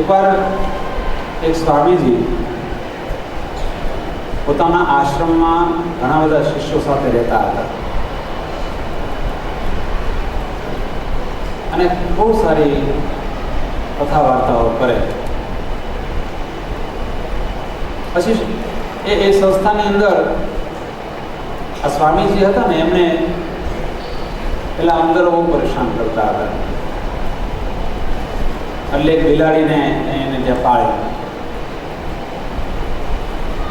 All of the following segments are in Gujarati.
એકવાર એક સ્વામીજી પોતાના આશ્રમમાં ઘણા બધા શિષ્યો સાથે રહેતા હતા. અને બહુ સારી કથા વાર્તાઓ કરે. પછી એ એ સંસ્થાની અંદર આ સ્વામીજી હતા ને, એમને પેલા અંદર બહુ પરેશાન કરતા હતા. એટલે બિલાડીને એને ત્યાં પાળી.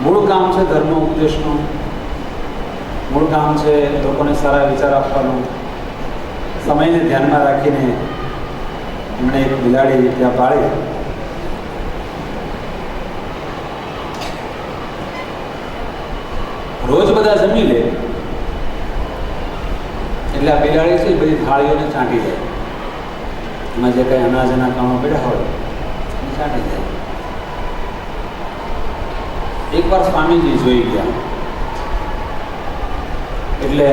મૂળ કામ છે ધર્મ ઉપદેશનું. મૂળ કામ છે લોકોને સારા વિચાર આપવાનું. સમયને ધ્યાનમાં રાખીને એમણે એક બિલાડી ત્યાં પાળી. રોજ બધા જમી લે. એટલે આ બિલાડી છે બધી થાળીઓને ચાંટી જાય એમાં જે કંઈ અનાજના કામો પડ્યા હોય, એ ચાંટી જાય એકવાર સ્વામીજી જોઈ ગયા. એટલે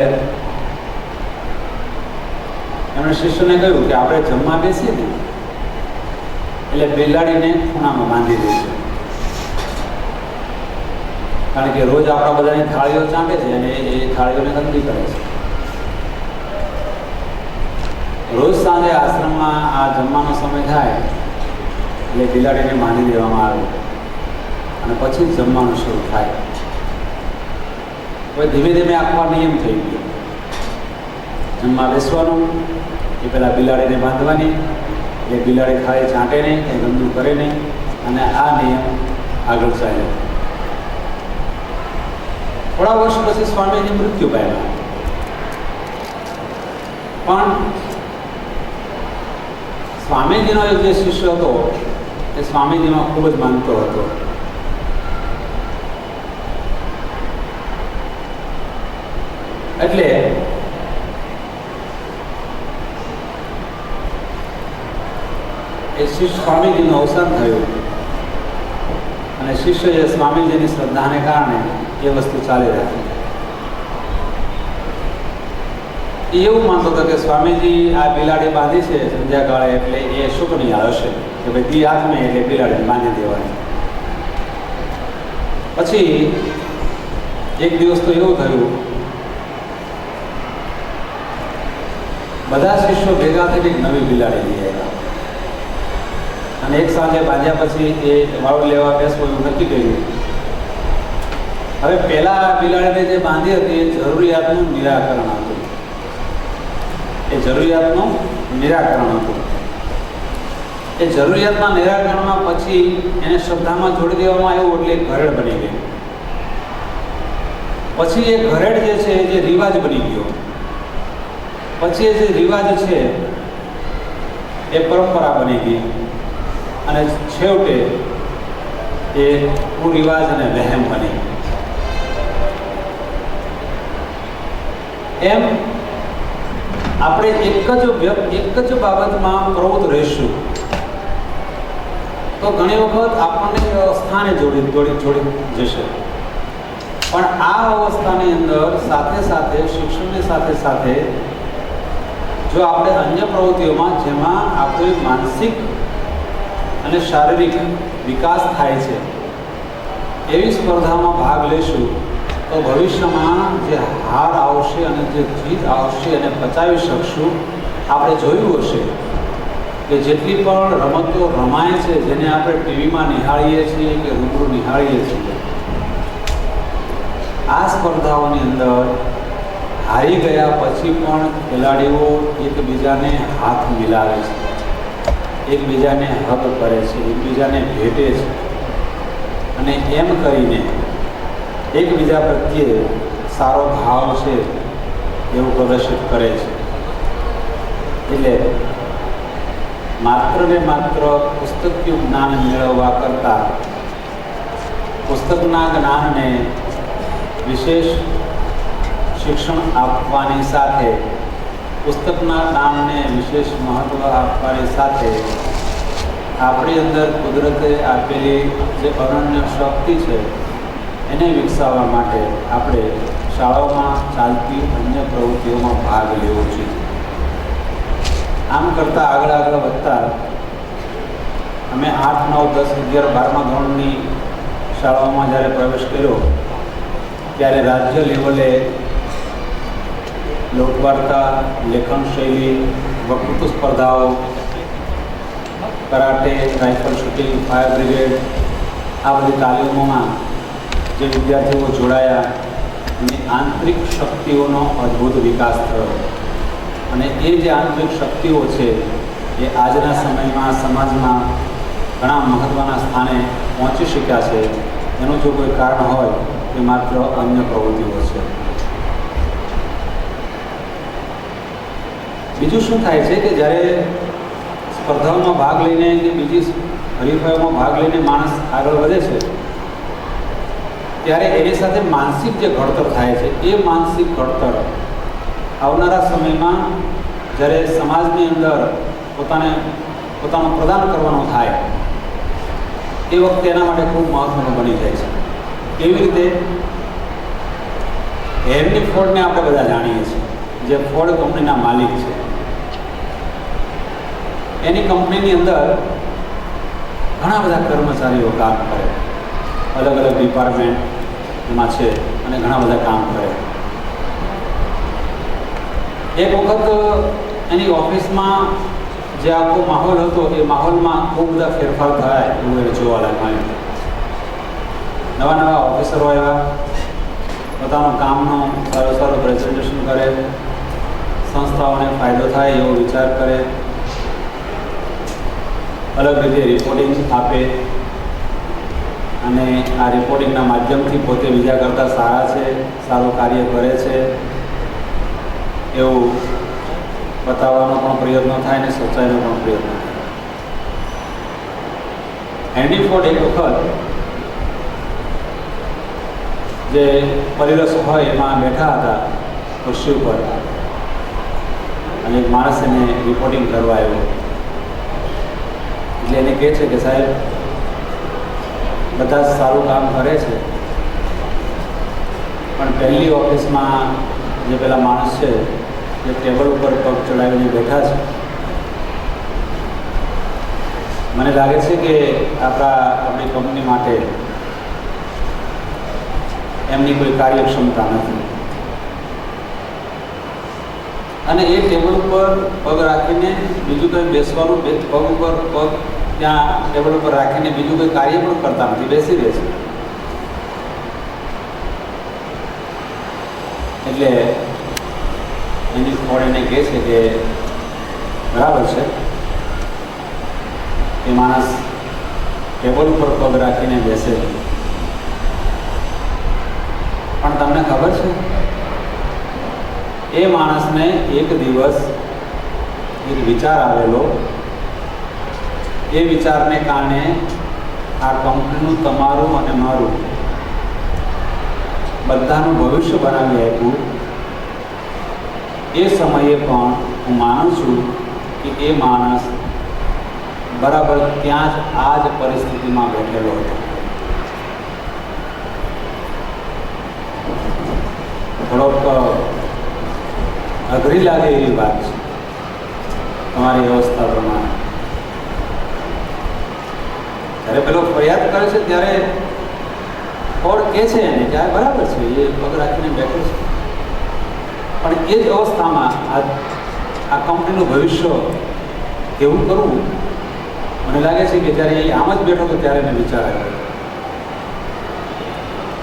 એમણે શિષ્યને કહ્યું કે આપણે જમવા બેસીએ ને, એટલે બિલાડીને ખૂણામાં બાંધી દઈશું કારણ કે રોજ આપણા બધાની થાળીઓ ચાંપે છે અને એ થાળીઓને ગંદી કરે છે. રોજ સાંજે આશ્રમમાં આ જમવાનો સમય થાય, એટલે બિલાડીને માની દેવામાં આવે. અને પછી જમવાનું શરૂ થાય. હવે ધીમે ધીમે આખો નિયમ થઈ ગયો. જમવા બેસવાનું, એ પહેલાં બિલાડીને બાંધવાની એટલે બિલાડી ખાલી ચાંટે નહીં, કંઈ ગંદુ કરે નહીં, અને આ નિયમ આગળ ચાલ્યો. થોડા વર્ષ પછી સ્વામીજી મૃત્યુ પામ્યા. પણ સ્વામીજીનો જે શિષ્ય હતો, એ સ્વામીજીમાં ખૂબ જ માનતો હતો. એટલે એ શિષ્ય સ્વામીજીનું અવસાન થયું. અને શિષ્યએ સ્વામીજીની શ્રદ્ધાને કારણે એ વસ્તુ ચાલી રાખી એ એવું માનતો હતો કે સ્વામીજી આ બિલાડી બાંધી છે સંધ્યા કાળે એટલે એ શુકની હશે કે ભાઈ દી હાથમે એટલે બિલાડીને બાંધી દેવાની. પછી એક દિવસ તો એવું થયું, બધા શિષ્યો ભેગા થઈને એક નવી બિલાડી લઈ આવ્યા. અને એક સાંજે બાંધ્યા પછી એ વાળો લેવા બેસવું એવું નક્કી કર્યું. હવે પહેલા બિલાડીને જે બાંધી હતી એ જરૂરિયાતનું નિરાકરણ હતું એ જરૂરિયાતનું નિરાકરણ હતું. એ જરૂરિયાતના નિરાકરણમાં પછી એને શ્રદ્ધામાં જોડી દેવામાં આવ્યું એટલે ઘરેડ બની ગયું પછી એ ઘરેડ જે છે એ જે રિવાજ બની ગયો. પછી એ જે રિવાજ છે એ પરંપરા બની ગઈ. અને છેવટે એ કુરિવાજ અને વહેમ બની એમ આપણે એક જ એક જ બાબતમાં પ્રવૃત્ત રહીશું. તો ઘણી વખત આપણને અવસ્થાને જોડી જોડી જોડી જશે. પણ આ અવસ્થાની અંદર સાથે સાથે, શિક્ષણની સાથે સાથે, જો આપણે અન્ય પ્રવૃત્તિઓમાં, જેમાં આપણી માનસિક અને શારીરિક વિકાસ થાય છે, એવી સ્પર્ધામાં ભાગ લેશું, તો ભવિષ્યમાં જે હાર આવશે અને જે જીત આવશે એને પચાવી શકશું. આપણે જોયું હશે કે જેટલી પણ રમતો રમાય છે, જેને આપણે ટીવીમાં નિહાળીએ છીએ કે રૂબરૂ નિહાળીએ છીએ, આ સ્પર્ધાઓની અંદર હારી ગયા પછી પણ ખેલાડીઓ એકબીજાને હાથ મિલાવે છે. એકબીજાને હગ કરે છે, એકબીજાને ભેટે છે. અને એમ કરીને એકબીજા પ્રત્યે સારો ભાવ છે એવું પ્રદર્શિત કરે છે. એટલે માત્ર ને માત્ર પુસ્તકીય જ્ઞાન મેળવવા કરતાં પુસ્તકના જ્ઞાનને વિશેષ શિક્ષણ આપવાની સાથે, પુસ્તકના જ્ઞાનને વિશેષ મહત્ત્વ આપવાની સાથે આપણી અંદર કુદરતે આપેલી જે અનન્ય શક્તિ છે, એને વિકસાવવા માટે આપણે શાળાઓમાં ચાલતી અન્ય પ્રવૃત્તિઓમાં ભાગ લેવો છે. આમ કરતાં આગળ આગળ વધતા અમે આઠ, નવ, દસ, અગિયાર, બારમા ધોરણની શાળાઓમાં જ્યારે પ્રવેશ કર્યો, ત્યારે રાજ્ય લેવલે લોકવાર્તા, લેખન શૈલી, વક્તૃત્વ સ્પર્ધાઓ, karate rifle shooting, fire brigade, આ બધી તાલીમોમાં જે વિદ્યાર્થીઓ જોડાયા એની આંતરિક શક્તિઓનો અદ્ભુત વિકાસ થયો. અને એ જે આંતરિક શક્તિઓ છે, એ આજના સમયમાં સમાજમાં ઘણા મહત્ત્વના સ્થાને પહોંચી શક્યા છે. એનું જો કોઈ કારણ હોય, એ માત્ર અન્ય પ્રવૃત્તિઓ છે. બીજું શું થાય છે કે જ્યારે સ્પર્ધાઓમાં ભાગ લઈને કે બીજી હરીફાઈઓમાં ભાગ લઈને માણસ આગળ વધે છે ત્યારે એની સાથે માનસિક જે ઘડતર થાય છે, એ માનસિક ઘડતર આવનારા સમયમાં જ્યારે સમાજની અંદર પોતાને, પોતાનું પ્રદાન કરવાનું થાય, એ વખતે એના માટે ખૂબ મહત્ત્વનું બની જાય છે. કેવી રીતે હેરની ફોર્ડને આપણે બધા જાણીએ છીએ, જે ફોર્ડ કંપનીના માલિક છે. એની કંપનીની અંદર ઘણા બધા કર્મચારીઓ કામ કરે અલગ અલગ ડિપાર્ટમેન્ટમાં છે અને ઘણા બધા કામ કરે. એક વખત એની ઓફિસમાં જે આખો માહોલ હતો, એ માહોલમાં ખૂબ બધા ફેરફાર થયા એવું એ જોવા લાગ્યું નવા નવા ઓફિસરો આવ્યા, પોતાનું કામનું સારું સારું પ્રેઝન્ટેશન કરે, સંસ્થાઓને ફાયદો થાય એવો વિચાર કરે, અલગ રીતે રિપોર્ટિંગ આપે અને આ રિપોર્ટિંગના માધ્યમથી પોતે બીજા કરતાં સારા છે, સારું કાર્ય કરે છે, એવું બતાવવાનો પણ પ્રયત્ન થાય અને સચ્ચાઈનો પણ પ્રયત્ન થાય. હેન્ડી ફોર્ડ એક વખત જે પરિરસ હોય એમાં બેઠા હતા ખુરશી ઉપર અને એક માણસ એને રિપોર્ટિંગ કરવા આવ્યો. એટલે એને કહે છે કે સાહેબ બધા જ સારું કામ કરે છે. પણ પહેલી ઓફિસમાં જે પેલા માણસ છે જે ટેબલ ઉપર પગ ચડાવીને બેઠા છે. મને લાગે છે કે આપણા, આપણી કંપની માટે એમની કોઈ કાર્યક્ષમતા નથી. અને એ ટેબલ ઉપર પગ રાખીને બીજું કંઈ બેસવાનું પગ ઉપર પગ ત્યાં ટેબલ ઉપર રાખીને બીજું કોઈ કાર્ય પણ કરતા નથી, બેસી રહે છે. એટલે એની ફોડ એને કહે છે કે, બરાબર છે. એ માણસ ટેબલ ઉપર પગ રાખીને બેસે પણ તમને ખબર છે, એ માણસને એક દિવસ એક વિચાર આવેલો એ વિચારને કારણે આ કંપનીનું તમારું અને મારું બધાનું ભવિષ્ય બનાવી આપ્યું. એ સમયે પણ હું માનું છું કે એ માણસ બરાબર ત્યાં જ આ જ પરિસ્થિતિમાં બેઠેલો હતો. થોડોક અઘરી લાગે એવી વાત છે. તમારી વ્યવસ્થા પ્રમાણે. જ્યારે પેલો ફરિયાદ કરે છે ત્યારે કોણ કે છે એને આ બરાબર છે, એ પગ રાખીને બેઠો છે. પણ એ જ અવસ્થામાં આ આ કંપનીનું ભવિષ્ય કેવું કરવું? મને લાગે છે કે જ્યારે એ આમ જ બેઠો હતો ત્યારે મેં વિચાર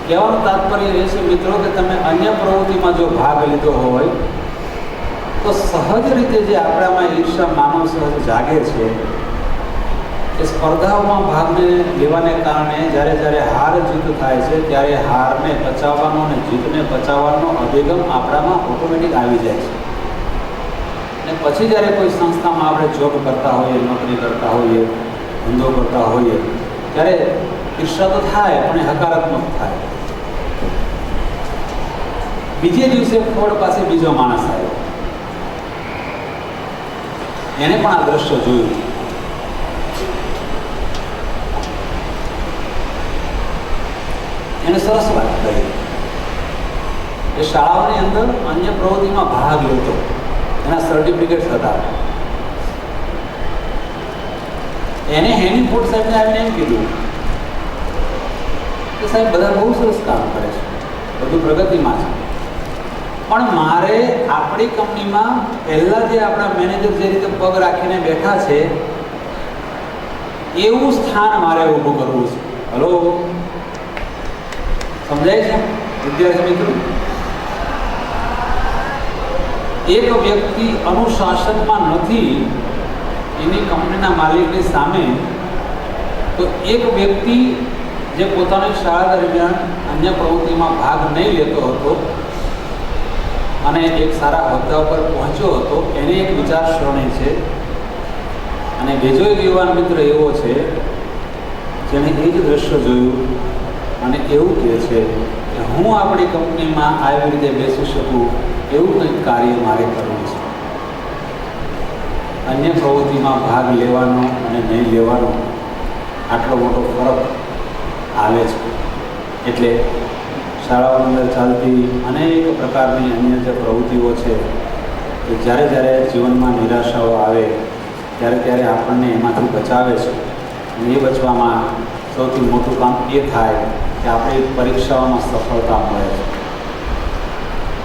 આવ્યો તાત્પર્ય એ છે મિત્રો કે તમે અન્ય પ્રવૃત્તિમાં જો ભાગ લીધો હોય, તો સહજ રીતે જે આપણામાં ઈર્ષા માનવ સહજ જાગે છે એ સ્પર્ધાઓમાં ભાગને લેવાને કારણે જ્યારે જ્યારે હાર જીત થાય છે, ત્યારે હારને પચાવવાનો અને જીતને પચાવવાનો અભિગમ આપણામાં ઓટોમેટિક આવી જાય છે. અને પછી જ્યારે કોઈ સંસ્થામાં આપણે જોબ કરતા હોઈએ, નોકરી કરતા હોઈએ, ધંધો કરતા હોઈએ, ત્યારે ઈર્ષા તો થાય પણ હકારાત્મક થાય. બીજે દિવસે ફોડ પાસે બીજો માણસ આવ્યો. એને પણ આ દ્રશ્ય જોયું. એને સરસ વાત કરી. એ શાળાઓની અંદર અન્ય પ્રવૃત્તિમાં ભાગ લેતો. એના સર્ટિફિકેટ્સ હતા એને હેની ફૂડ સાહેબને આવીને એમ કીધું કે સાહેબ, બધા બહુ સરસ કામ કરે છે. બધું પ્રગતિમાં છે. પણ મારે આપણી કંપનીમાં પહેલાં જે આપણા મેનેજર જે રીતે પગ રાખીને બેઠા છે, એવું સ્થાન મારે ઊભું કરવું છે. હલો? સમજાય છે? વિદ્યાર્થી મિત્રો? એક વ્યક્તિ અનુશાસનમાં નથી, એની કંપનીના માલિકની સામે, તો એક વ્યક્તિ જે પોતાની શાળા દરમિયાન અન્ય પ્રવૃત્તિમાં ભાગ નહીં લેતો હતો અને એક સારા હોદ્દા પર પહોંચ્યો હતો, એની એક વિચારસરણી છે. અને બીજો એક યુવાન મિત્ર એવો છે, જેણે એ જ દ્રશ્ય જોયું. અને એવું કહે છે કે હું આપણી કંપનીમાં આવી રીતે બેસી શકું એવું કંઈક કાર્ય મારે કરવું છે. અન્ય પ્રવૃત્તિમાં ભાગ લેવાનો અને નહીં લેવાનો આટલો મોટો ફરક આવે છે. એટલે શાળાઓની અંદર ચાલતી અનેક પ્રકારની અન્ય જે પ્રવૃત્તિઓ છે કે જ્યારે જ્યારે જીવનમાં નિરાશાઓ આવે, ત્યારે ત્યારે આપણને એમાંથી બચાવે છે અને એ બચવામાં સૌથી મોટું કામ એ થાય કે આપણી પરીક્ષાઓમાં સફળતા મળે છે.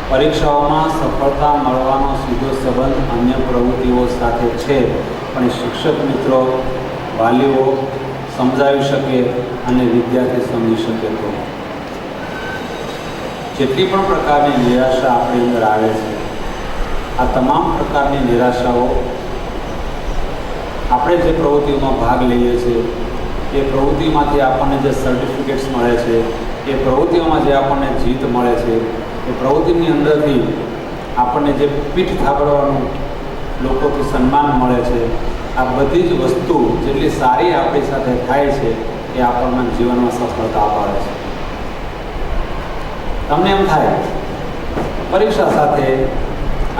પરીક્ષાઓમાં સફળતા મળવાનો સીધો સંબંધ અન્ય પ્રવૃત્તિઓ સાથે છે, પણ શિક્ષક મિત્રો વાલીઓ સમજાવી શકે અને વિદ્યાર્થી સમજી શકે તો. જેટલી પણ પ્રકારની નિરાશા આપણી અંદર આવે છે, આ તમામ પ્રકારની નિરાશાઓ આપણે જે પ્રવૃત્તિઓમાં ભાગ લઈએ છીએ એ પ્રવૃત્તિમાંથી આપણને જે સર્ટિફિકેટ્સ મળે છે એ પ્રવૃત્તિઓમાં જે આપણને જીત મળે છે, એ પ્રવૃત્તિની અંદરથી આપણને જે પીઠ થાબડવાનું લોકોથી સન્માન મળે છે, આ બધી જ વસ્તુ જેટલી સારી આપણી સાથે થાય છે, એ આપણને જીવનમાં સફળતા અપાવે છે. તમને એમ થાય, પરીક્ષા સાથે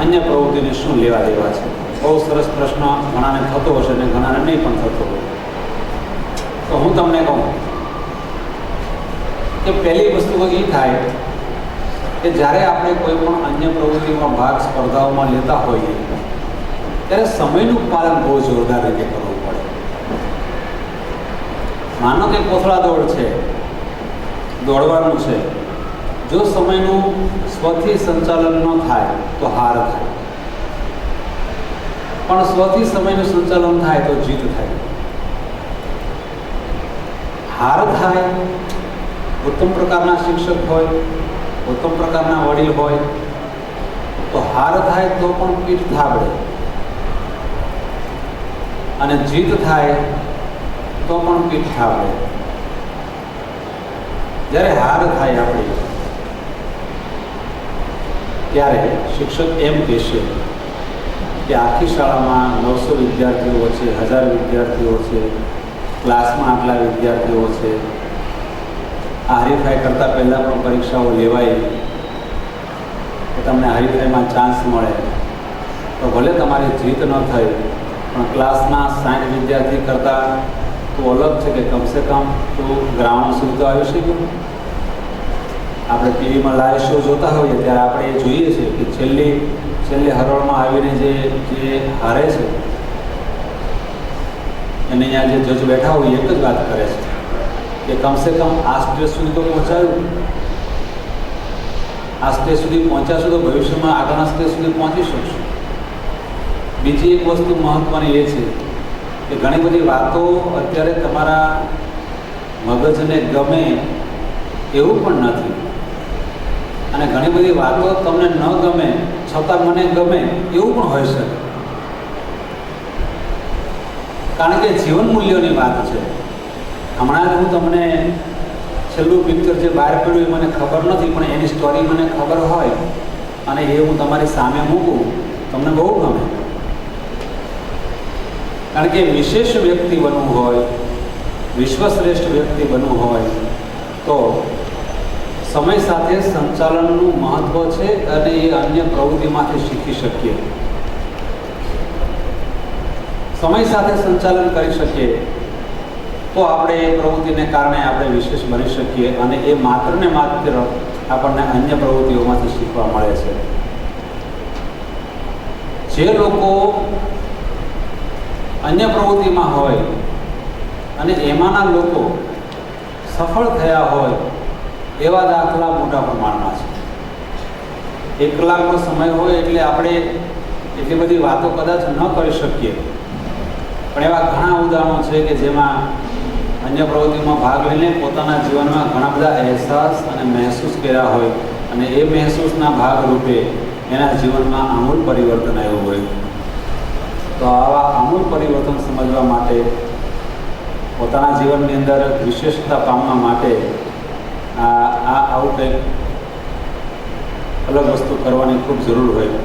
અન્ય પ્રવૃત્તિને શું લેવા દેવા છે? બહુ સરસ પ્રશ્ન, ઘણાને થતો હશે અને ઘણાને નહીં પણ થતો હોય. તો હું તમને કહું કે પહેલી વસ્તુ એ થાય કે જ્યારે આપણે કોઈ પણ અન્ય પ્રવૃત્તિમાં ભાગ સ્પર્ધાઓમાં લેતા હોઈએ, ત્યારે સમયનું પાલન બહુ જોરદાર રીતે કરવું પડે. માનો કે કોથળા દોડ છે, દોડવાનું છે. જો સમયનું સ્વથી સંચાલન ન થાય, તો હાર થાય. પણ સ્વથી સમયનું સંચાલન થાય તો જીત થાય. હાર થાય, ઉત્તમ પ્રકારના શિક્ષક હોય, ઉત્તમ પ્રકારના વડીલ હોય, તો હાર થાય તો પણ પીઠ થાબડે અને જીત થાય તો પણ પીઠ થાબડે જ્યારે હાર થાય આપણી, ત્યારે શિક્ષક એમ કહેશે કે આખી શાળામાં નવસો વિદ્યાર્થીઓ છે, હજાર વિદ્યાર્થીઓ છે ક્લાસમાં આટલા વિદ્યાર્થીઓ છે. હરીફાઈ કરતાં પહેલાં પણ પરીક્ષાઓ લેવાય. કે તમને હરીફાઈમાં ચાન્સ મળે. તો ભલે તમારી જીત ન થઈ, પણ ક્લાસના સાઠ વિદ્યાર્થી કરતાં તો અલગ છે કે કમસે કમ તું ગ્રાઉન્ડ સુધી તો આવી શક્યું આપણે ટીવીમાં લાઈવ શો જોતા હોઈએ ત્યારે આપણે એ જોઈએ છીએ કે છેલ્લી છેલ્લી હરોળમાં આવીને જે જે હારે છે અને અહીંયા જે જજ બેઠા હોય, એક જ વાત કરે છે કે કમસે કમ આ સ્ટેજ સુધી તો પહોંચાયું. આ સ્ટેજ સુધી પહોંચાશું તો ભવિષ્યમાં આગળના સ્ટેજ સુધી પહોંચી શકશું. બીજી એક વસ્તુ મહત્ત્વની એ છે કે ઘણી બધી વાતો અત્યારે તમારા મગજને ગમે એવું પણ નથી. અને ઘણી બધી વાતો તમને ન ગમે છતાં મને ગમે એવું પણ હોઈ શકે. કારણ કે જીવન મૂલ્યોની વાત છે. હમણાં જ હું તમને છેલ્લું પિક્ચર જે બહાર પડ્યું એ મને ખબર નથી, પણ એની સ્ટોરી મને ખબર હોય અને એ હું તમારી સામે મૂકું, તમને બહુ ગમે. કારણ કે વિશેષ વ્યક્તિ બનવું હોય, વિશ્વશ્રેષ્ઠ વ્યક્તિ બનવું હોય, તો સમય સાથે સંચાલનનું મહત્ત્વ છે અને એ અન્ય પ્રવૃત્તિમાંથી શીખી શકીએ. સમય સાથે સંચાલન કરી શકીએ, તો આપણે એ પ્રવૃત્તિને કારણે આપણે વિશેષ બની શકીએ અને એ માત્ર ને માત્ર આપણને અન્ય પ્રવૃત્તિઓમાંથી શીખવા મળે છે. જે લોકો અન્ય પ્રવૃત્તિમાં હોય અને એમાંના લોકો સફળ થયા હોય એવા દાખલા મોટા પ્રમાણમાં છે. એક કલાકનો સમય હોય એટલે આપણે એટલી બધી વાતો કદાચ ન કરી શકીએ. પણ એવા ઘણા ઉદાહરણો છે કે જેમાં અન્ય પ્રવૃત્તિમાં ભાગ લઈને પોતાના જીવનમાં ઘણા બધા અહેસાસ અને મહેસૂસ કર્યા હોય અને એ મહેસૂસના ભાગરૂપે એના જીવનમાં આમૂલ પરિવર્તન આવ્યું હોય. તો આવા આમૂલ પરિવર્તન સમજવા માટે પોતાના જીવનની અંદર વિશેષતા પામવા માટે આ આ આવું કંઈક અલગ વસ્તુ કરવાની ખૂબ જરૂર હોય.